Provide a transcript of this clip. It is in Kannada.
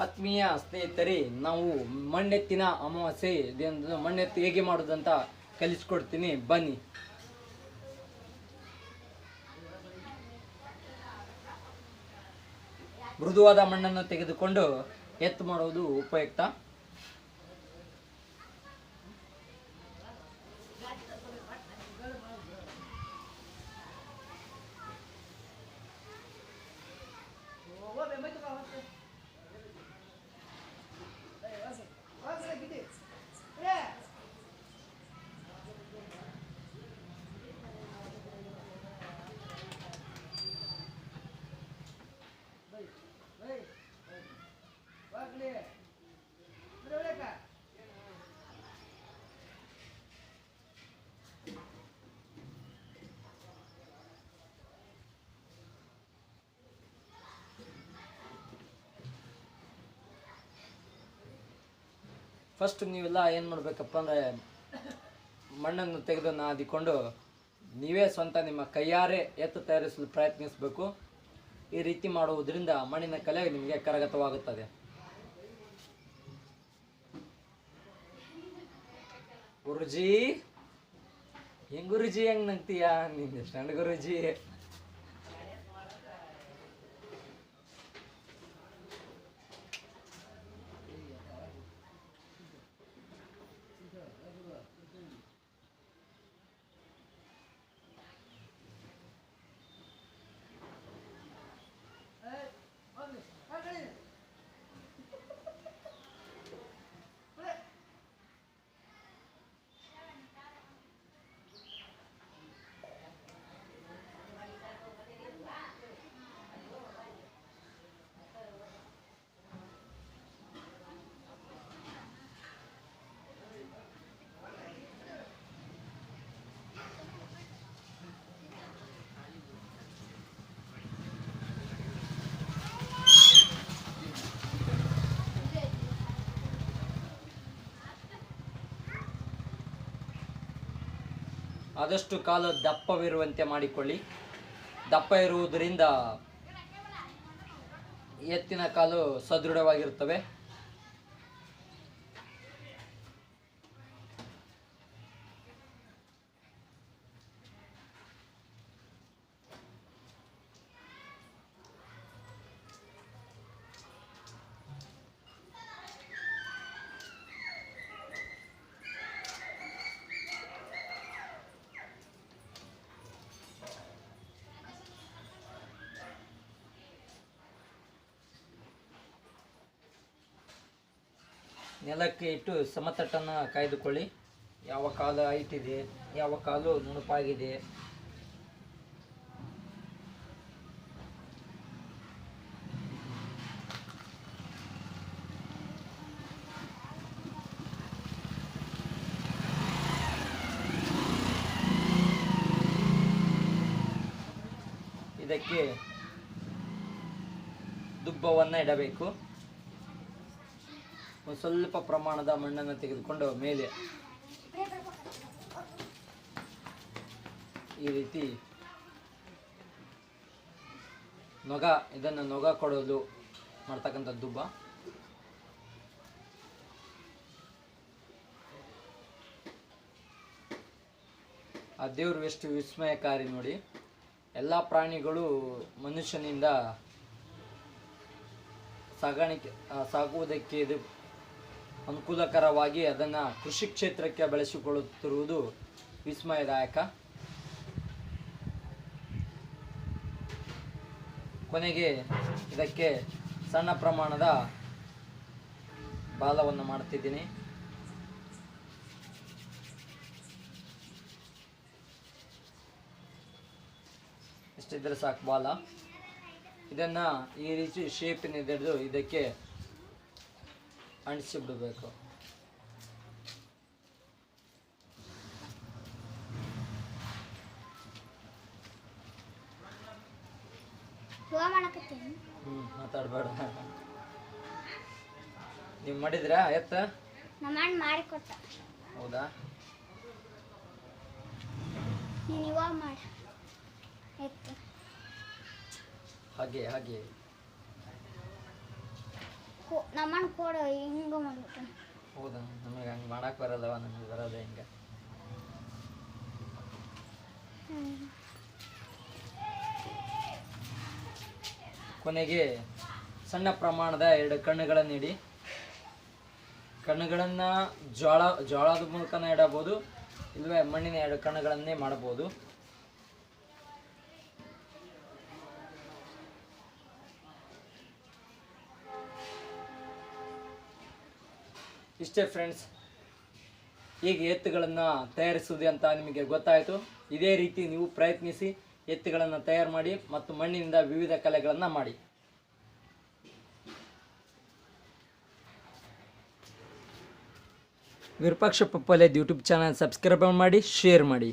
ಆತ್ಮೀಯ ಸ್ನೇಹಿತರೆ, ನಾವು ಮಣ್ಣೆತ್ತಿನ ಅಮಾವಾಸ್ಯೆ ಮಣ್ಣೆತ್ತು ಹೇಗೆ ಮಾಡೋದಂತ ಕಲಿಸ್ಕೊಡ್ತೀನಿ. ಬನ್ನಿ. ಮೃದುವಾದ ಮಣ್ಣನ್ನು ತೆಗೆದುಕೊಂಡು ಎತ್ತು ಮಾಡುವುದು ಉಪಯುಕ್ತ. ಫಸ್ಟ್ ನೀವೆಲ್ಲ ಏನು ಮಾಡಬೇಕಪ್ಪ ಅಂದರೆ ಮಣ್ಣನ್ನು ತೆಗೆದು ನಾದಿಕೊಂಡು ನೀವೇ ಸ್ವಂತ ನಿಮ್ಮ ಕೈಯಾರೆ ಎತ್ತು ತಯಾರಿಸಲು ಪ್ರಯತ್ನಿಸಬೇಕು. ಈ ರೀತಿ ಮಾಡುವುದರಿಂದ ಮಣ್ಣಿನ ಕಲೆ ನಿಮಗೆ ಕರಗತವಾಗುತ್ತದೆ. ಗುರುಜಿ ಹೆಂಗುರುಜಿ ಹೆಂಗ್ ನಂಗ್ತೀಯಾ ಸ್ಟ್ಯಾಂಡ್ ಗುರುಜಿ. ಆದಷ್ಟು ಕಾಲು ದಪ್ಪವಿರುವಂತೆ ಮಾಡಿಕೊಳ್ಳಿ. ದಪ್ಪ ಇರುವುದರಿಂದ ಎತ್ತಿನ ಕಾಲು ಸದೃಢವಾಗಿರುತ್ತವೆ. ನೆಲಕ್ಕೆ ಇಟ್ಟು ಸಮತಟ್ಟನ್ನು ಕಾಯ್ದುಕೊಳ್ಳಿ. ಯಾವ ಕಾಲು ಆಯ್ತಿದೆ ಯಾವ ಕಾಲು ನುಣುಪಾಗಿದೆ. ಇದಕ್ಕೆ ದುಬ್ಬವನ್ನು ಇಡಬೇಕು. ಒಂದು ಸ್ವಲ್ಪ ಪ್ರಮಾಣದ ಮಣ್ಣನ್ನು ತೆಗೆದುಕೊಂಡು ಮೇಲೆ ಈ ರೀತಿ ನೊಗ, ಇದನ್ನು ನೊಗ ಕೊಡಲು ಮಾಡ್ತಕ್ಕಂಥ ದುಬ್ಬ. ಆ ದೇವರು ಎಷ್ಟು ವಿಸ್ಮಯಕಾರಿ ನೋಡಿ. ಎಲ್ಲ ಪ್ರಾಣಿಗಳು ಮನುಷ್ಯನಿಂದ ಸಾಗಾಣಿಕೆ ಸಾಕುವುದಕ್ಕೆ ಇದು ಅನುಕೂಲಕರವಾಗಿ ಅದನ್ನು ಕೃಷಿ ಕ್ಷೇತ್ರಕ್ಕೆ ಬಳಸಿಕೊಳ್ಳುತ್ತಿರುವುದು ವಿಸ್ಮಯದಾಯಕ ಕೊನೆಗೆ ಇದಕ್ಕೆ ಸಣ್ಣ ಪ್ರಮಾಣದ ಬಾಲವನ್ನು ಮಾಡ್ತಿದ್ದೀನಿ. ಇಷ್ಟಿದ್ರೆ ಸಾಕು ಬಾಲ. ಇದನ್ನು ಈ ರೀತಿ ಶೇಪಿನಿಂದ ಹಿಡಿದು ಇದಕ್ಕೆ ಬಿಡಬೇಕು ಹ್ಞೂ ಮಾತಾಡಬೇಡ. ನೀವು ಮಾಡಿದ್ರಾ ಎತ್ತ? ಹೌದಾ? ಹಾಗೆ ಹಾಗೆ. ಕೋ ನಮ್ಮಣ್ಣ ಕೋಡ ಹಿಂಗೆ ಮಾಡ್ಬಿಟ್ಟು. ಹೌದಾ? ನಮಗೆ ಹಂಗೆ ಮಾಡಕ್ಕೆ ಬರಲ್ಲವ ನಮಗೆ ಬರಲ್ಲ ಹಿಂಗೆ. ಕೊನೆಗೆ ಸಣ್ಣ ಪ್ರಮಾಣದ ಎರಡು ಕಣ್ಣುಗಳನ್ನು ಇಡಿ ಕಣ್ಣುಗಳನ್ನು ಜೋಳ ಜೋಳದ ಮೂಲಕನೇ ಇಡಬಹುದು ಇಲ್ಲವೇ ಮಣ್ಣಿನ ಎರಡು ಕಣ್ಣುಗಳನ್ನೇ ಮಾಡಬಹುದು. ಇಷ್ಟೇ ಫ್ರೆಂಡ್ಸ್ ಈಗ ಎತ್ತುಗಳನ್ನು ತಯಾರಿಸುವುದು ಅಂತ ನಿಮಗೆ ಗೊತ್ತಾಯಿತು. ಇದೇ ರೀತಿ ನೀವು ಪ್ರಯತ್ನಿಸಿ ಎತ್ತುಗಳನ್ನು ತಯಾರು ಮಾಡಿ ಮತ್ತು ಮಣ್ಣಿನಿಂದ ವಿವಿಧ ಕಲೆಗಳನ್ನು ಮಾಡಿ. Virupaksha Pappale YouTube channel subscribe ಮಾಡಿ ಶೇರ್ ಮಾಡಿ.